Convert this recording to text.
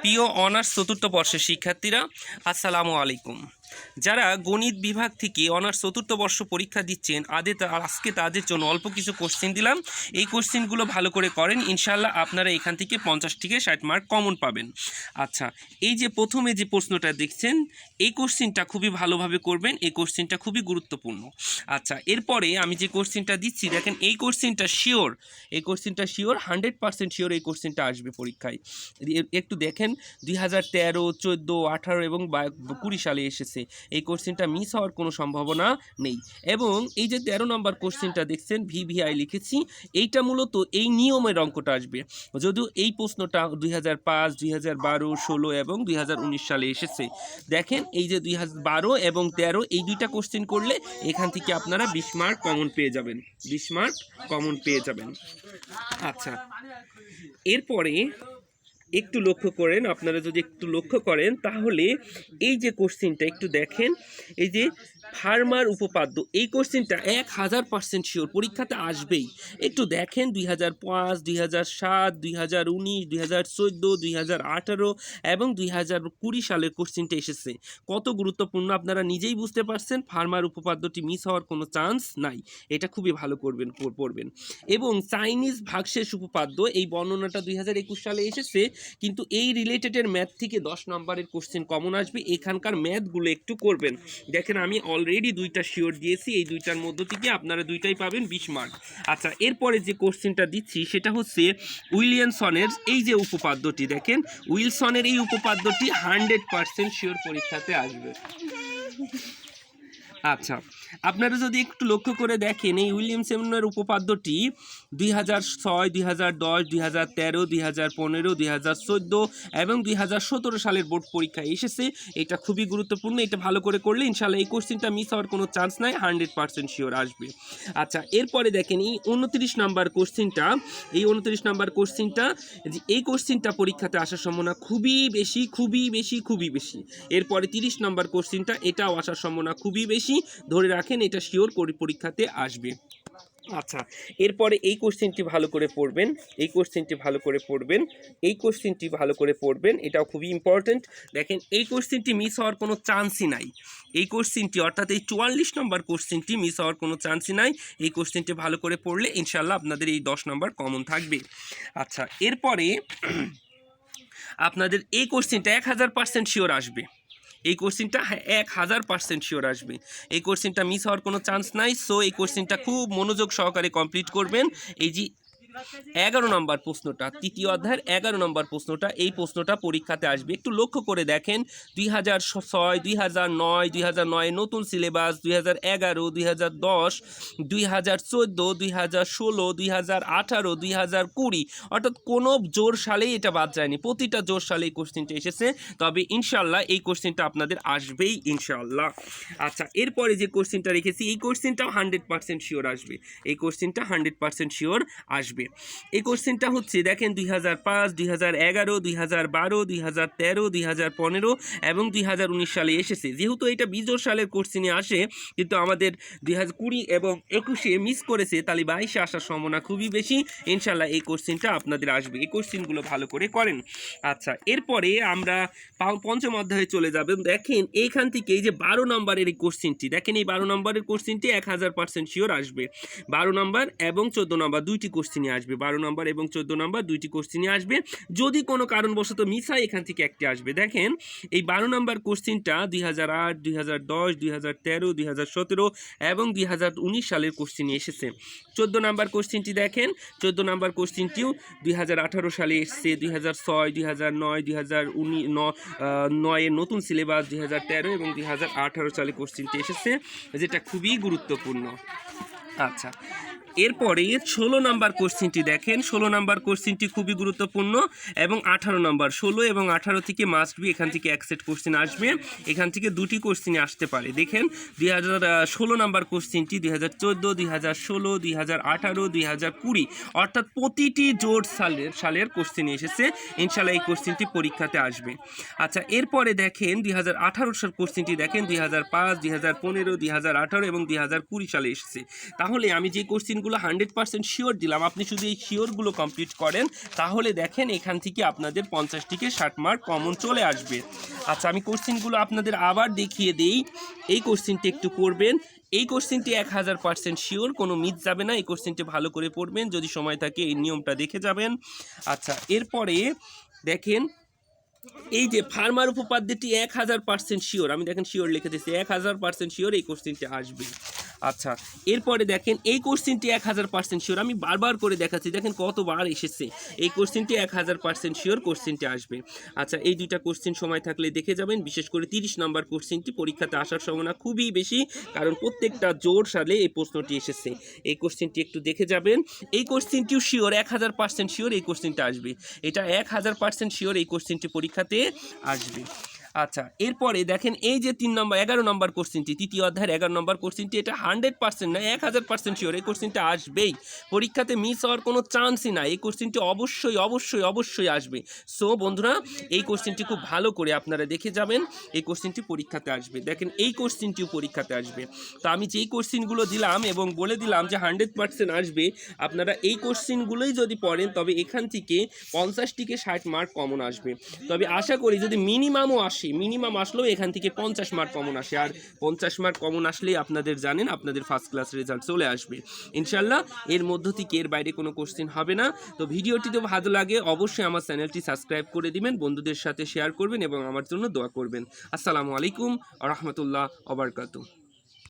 প্রিয় অনার্স চতুর্থ বর্ষের শিক্ষার্থীরা আসসালামু আলাইকুম। যারা গণিত বিভাগ থেকে অনার্স চতুর্থ বর্ষ পরীক্ষা দিচ্ছেন, আদে আজকে তাদের জন্য অল্প কিছু কোশ্চেন দিলাম। এই কোশ্চেনগুলো ভালো করে করেন ইনশাল্লাহ আপনারা এখান থেকে পঞ্চাশ থেকে ষাট মার্ক কমন পাবেন। আচ্ছা এই যে প্রথমে যে প্রশ্নটা দেখছেন, এই কোশ্চেনটা খুবই ভালোভাবে করবেন, এই কোশ্চেনটা খুবই গুরুত্বপূর্ণ। আচ্ছা এরপরে আমি যে কোশ্চেনটা দিচ্ছি, দেখেন এই কোশ্চেনটা শিওর এই কোশ্চেনটা শিওর হান্ড্রেড পার্সেন্ট শিওর এই কোশ্চেনটা আসবে পরীক্ষায়। একটু দেখেন, দুই হাজার তেরো, চোদ্দ, আঠারো এবং কুড়ি সালে এসেছে। এই কোশ্চেনটা মিস হওয়ার কোনো সম্ভাবনা নেই। এবং এই যে তেরো নম্বর কোশ্চেনটা দেখছেন ভিভিআই লিখেছি, এইটা মূলত এই নিয়মের অঙ্কটা আসবে। যদিও এই প্রশ্নটা দুই হাজার পাঁচ, দুই হাজার বারো, ষোলো এবং দুই হাজার উনিশ সালে এসেছে। দেখেন, এই যে দুই বারো এবং তেরো, এই দুইটা কোশ্চেন করলে এখান থেকে আপনারা বিশ মার্ক কমন পেয়ে যাবেন। বিশ মার্ক কমন পেয়ে যাবেন। আচ্ছা এরপরে একটু লক্ষ্য করেন, আপনারা যদি একটু লক্ষ্য করেন, তাহলে এই যে কোশ্চেনটা একটু দেখেন। এই যে ফার্মার উপপাদ্য। এই কোশ্চেনটা এক হাজার পার্সেন্ট শিওর পরীক্ষাতে আসবেই। একটু দেখেন, দুই হাজার পাঁচ, দুই হাজার সাত, দুই হাজার উনিশ, দুই হাজার চোদ্দ, দুই হাজার আঠারো এবং দুই হাজার কুড়ি সালের কোশ্চেনটা এসেছে। কত গুরুত্বপূর্ণ আপনারা নিজেই বুঝতে পারছেন, ফার্মার উপপাদ্যটি মিস হওয়ার কোনো চান্স নাই। এটা খুবই ভালো করবেন পড়- পড়বেন। এবং চাইনিজ ভাগশেষ উপপাদ্য, এই বর্ণনাটা দুই হাজার একুশ সালে এসেছে, কিন্তু এই রিলেটেডের ম্যাথ থেকে দশ নম্বরের কোশ্চেন কমন আসবে। এখানকার ম্যাথগুলো একটু করবেন। দেখেন, আমি অলরেডি দুইটা শিওর দিয়েছি, এই দুইটার মধ্য থেকে আপনারা দুইটাই পাবেন বিশ মার্ক আচ্ছা এরপরে যে কোশ্চেনটা দিচ্ছি, সেটা হচ্ছে উইলিয়ামসনের এই যে উপপাদ্যটি, দেখেন, উইলসনের এই উপপাদ্যটি হান্ড্রেড পার্সেন্ট শিওর পরীক্ষাতে আসবে। আচ্ছা আপনারা যদি একটু লক্ষ্য করে দেখেন, এই উইলিয়াম উইলিয়ামসনের উপপাদ্যটি দুই হাজার ছয়, দুই হাজার দশ হাজার তেরো, দুই হাজার পনেরো হাজার চোদ্দ এবং দুই হাজার সতেরো সালের বোর্ড পরীক্ষায় এসেছে। এটা খুবই গুরুত্বপূর্ণ, এটা ভালো করে করলে ইনশাল্লাহ এই কোশ্চেনটা মিস হওয়ার কোনো চান্স নাই হান্ড্রেড পার্সেন্ট শিওর আসবে। আচ্ছা এরপরে দেখেন, এই উনত্রিশ নাম্বার কোশ্চেনটা, এই উনত্রিশ নাম্বার কোশ্চেনটা এই কোশ্চেনটা পরীক্ষাতে আসার সম্ভাবনা খুবই বেশি খুবই বেশি খুবই বেশি। এরপরে তিরিশ নাম্বার কোশ্চেনটা, এটাও আসার সম্ভাবনা খুবই বেশি। ধরে রাখেন, এটা শিওর পরীক্ষাতে আসবে। আচ্ছা এরপরে এই কোশ্চেনটি ভালো করে পড়বেন, এই কোশ্চেনটি ভালো করে পড়বেন, এই কোশ্চেনটি ভালো করে পড়বেন, এটাও খুবই ইম্পর্ট্যান্ট দেখেন, এই কোশ্চেনটি মিস হওয়ার কোনো চান্সই নাই। এই কোশ্চেনটি অর্থাৎ এই চুয়াল্লিশ নম্বর কোশ্চেনটি মিস হওয়ার কোনো চান্সই নাই। এই কোশ্চেনটি ভালো করে পড়লে ইনশাল্লাহ আপনাদের এই দশ নম্বর কমন থাকবে। আচ্ছা এরপরে আপনাদের এই কোশ্চেনটা এক হাজার পার্সেন্ট শিওর আসবে। এই কোশ্চিনটা এক হাজার পার্সেন্ট শিওর আসবে। এই কোশ্চিনটা মিস হওয়ার কোনো চান্স নাই সো এই কোশ্চিনটা খুব মনোযোগ সহকারে কমপ্লিট করবেন। এই যে এগারো নম্বর প্রশ্নটা, তৃতীয় অধ্যায়ের এগারো নম্বর প্রশ্নটা, এই প্রশ্নটা পরীক্ষাতে আসবে। একটু লক্ষ্য করে দেখেন, দুই হাজার ছয়, দুই হাজার নয়, দুই হাজার নয়, নতুন সিলেবাস, দুই হাজার এগারো, দুই হাজার দশ, দুই হাজার চোদ্দ, দুই হাজার ষোলো, দুই হাজার আঠারো, দুই হাজার কুড়ি। অর্থাৎ কোনো জোর সালেই এটা বাদ যায়নি। প্রতিটা জোর সালে এই কোশ্চেনটা এসেছে। তবে ইনশাল্লাহ এই কোশ্চেনটা আপনাদের আসবেই ইনশাল্লাহ আচ্ছা এরপরে যে কোশ্চেনটা রেখেছি, এই কোশ্চেনটাও হান্ড্রেড পার্সেন্ট শিওর আসবে। এই কোশ্চেনটা হান্ড্রেড পার্সেন্ট শিওর আসবে। এই কোশ্চেনটা হচ্ছে, দেখেন দুই হাজার পাঁচ, দুই হাজার এগারো, দুই হাজার বারো, দুই হাজার তেরো, দুই হাজার পনেরো এবং দুই হাজার উনিশ সালে এসেছে। যেহেতু এটা বিজোর সালের কোশ্চেনে আসে, কিন্তু আমাদের দুই হাজার কুড়ি এবং একুশে মিস করেছে, তাহলে বাইশে আসার সম্ভাবনা খুবই বেশি। ইনশাল্লাহ এই কোশ্চেনটা আপনাদের আসবে। এই কোশ্চেনগুলো ভালো করে করেন। আচ্ছা এরপরে আমরা পঞ্চম অধ্যায়ে চলে যাবেন দেখেন, এইখান থেকে এই যে বারো নম্বরের এই কোশ্চেনটি দেখেন এই বারো নম্বরের কোশ্চেনটি এক হাজার পার্সেন্ট শিওর আসবে। বারো নম্বর এবং চোদ্দ নম্বর, দুইটি কোশ্চেনই আসবে বারো নম্বর এবং চোদ্দ নম্বর দুইটি কোশ্চেনই আসবে যদি কোনো কারণবশত মিস হয় এখান থেকে একটি আসবে দেখেন এই বারো নম্বর কোশ্চেনটা দুই হাজার আট দুই হাজার দশ দুই হাজার তেরো দুই হাজার সতেরো এবং দুই হাজার উনিশ সালের কোশ্চেনই এসেছে চোদ্দ নম্বর কোশ্চেনটি দেখেন চোদ্দ নম্বর কোশ্চেনটিও দুই হাজার আঠারো সালে এসছে দুই হাজার ছয় দুই হাজার নয় দুই হাজার উনি নয়ের নতুন সিলেবাস দুই হাজার তেরো এবং দুই হাজার আঠারো সালে কোশ্চেনটি এসেছে যেটা খুবই গুরুত্বপূর্ণ আচ্ছা এরপরে ষোলো নাম্বার কোশ্চিনটি দেখেন। ষোলো নাম্বার কোশ্চিনটি খুবই গুরুত্বপূর্ণ এবং আঠারো নাম্বার। ষোলো এবং আঠারো থেকে মাস্ট বি এখান থেকে এক সেট কোশ্চিন আসবে। এখান থেকে দুটি কোশ্চিন আসতে পারে। দেখেন, দুই হাজার ষোলো নাম্বার কোশ্চিনটি দুই হাজার চোদ্দ, দুই হাজার ষোলো, দুই হাজার আঠারো, দুই হাজার কুড়ি অর্থাৎ প্রতিটি জোট সালের সালের কোশ্চিন এসেছে। ইনশাল্লাহ এই কোশ্চিনটি পরীক্ষাতে আসবে। আচ্ছা এরপরে দেখেন, দুই হাজার আঠারো সাল কোশ্চিনটি দেখেন, দুই হাজার পাঁচ, দুই হাজার পনেরো, দুই হাজার আঠারো এবং দুই হাজার কুড়ি সালে এসেছে। তাহলে আমি যে কোশ্চিনগুলো কোশ্চেনগুলো হান্ড্রেড পার্সেন্ট শিওর দিলাম। আপনি শুধু এই শিওরগুলো কমপ্লিট করেন, তাহলে দেখেন এখান থেকে আপনাদের পঞ্চাশ থেকে ষাট মার্ক কমন চলে আসবে। আচ্ছা আমি কোশ্চেনগুলো আপনাদের আবার দেখিয়ে দেই। এই কোশ্চেনটি একটু পড়বেন। এই কোশ্চেনটি এক হাজার পার্সেন্ট শিওর কোনো মিথ যাবে না। এই কোশ্চেনটি ভালো করে পড়বেন। যদি সময় থাকে, এই নিয়মটা দেখে যাবেন। আচ্ছা এরপরে দেখেন, এই যে ফার্মার উপপাদ্যটি এক হাজার পার্সেন্ট শিওর আমি দেখেন শিওর লিখে দিচ্ছি এক হাজার পার্সেন্ট শিওর এই কোশ্চেনটি আসবে আচ্ছা এরপরে দেখেন, এই কোশ্চেনটি এক হাজার পার্সেন্ট শিওর আমি বারবার করে দেখাচ্ছি, দেখেন কতবার এসেছে। এই কোশ্চেনটি এক হাজার পার্সেন্ট শিওর কোশ্চেনটি আসবে। আচ্ছা এই দুইটা কোশ্চেন সময় থাকলে দেখে যাবেন, বিশেষ করে তিরিশ নম্বর কোশ্চেনটি পরীক্ষাতে আসার সম্ভাবনা খুবই বেশি, কারণ প্রত্যেকটা জোর সালে এই প্রশ্নটি এসেছে। এই কোশ্চেনটি একটু দেখে যাবেন। এই কোশ্চেনটিও শিওর এক হাজার পার্সেন্ট শিওর এই কোশ্চেনটা আসবে। এটা এক হাজার পার্সেন্ট শিওর এই কোশ্চেনটি পরীক্ষাতে আসবে। আচ্ছা এরপরে দেখেন এই যে তিন নম্বর, এগারো নম্বর কোশ্চেনটি তৃতীয় অধ্যায়ের এগারো নম্বর কোশ্চেনটি এটা হান্ড্রেড পার্সেন্ট না, এক হাজার পার্সেন্ট শিওর এই কোশ্চেনটা আসবেই। পরীক্ষাতে মিস হওয়ার কোনো চান্সই না এই কোশ্চেনটি অবশ্যই অবশ্যই অবশ্যই আসবে। সো বন্ধুরা, এই কোশ্চেনটি খুব ভালো করে আপনারা দেখে যাবেন, এই কোশ্চেনটি পরীক্ষাতে আসবে। দেখেন, এই কোশ্চেনটিও পরীক্ষাতে আসবে। তো আমি যেই কোশ্চেনগুলো দিলাম এবং বলে দিলাম যে হান্ড্রেড পার্সেন্ট আসবে, আপনারা এই কোশ্চেনগুলোই যদি পড়েন, তবে এখান থেকে পঞ্চাশ থেকে ষাট মার্ক কমন আসবে। তবে আশা করি যদি মিনিমামও আসে মিনিমাম আসলেও এখান থেকে পঞ্চাশ মার্ক কমন আসে। আর পঞ্চাশ মার্ক কমন আসলেই আপনাদের জানেন, আপনাদের ফার্স্ট ক্লাস রেজাল্ট চলে আসবে। ইনশাল্লাহ এর মধ্য থেকে এর বাইরে কোনো কোশ্চেন হবে না। তো ভিডিওটি তো ভালো লাগে, অবশ্যই আমার চ্যানেলটি সাবস্ক্রাইব করে দিবেন, বন্ধুদের সাথে শেয়ার করবেন এবং আমার জন্য দোয়া করবেন। আসসালামু আলাইকুম রহমতুল্লাহ অবরকাতু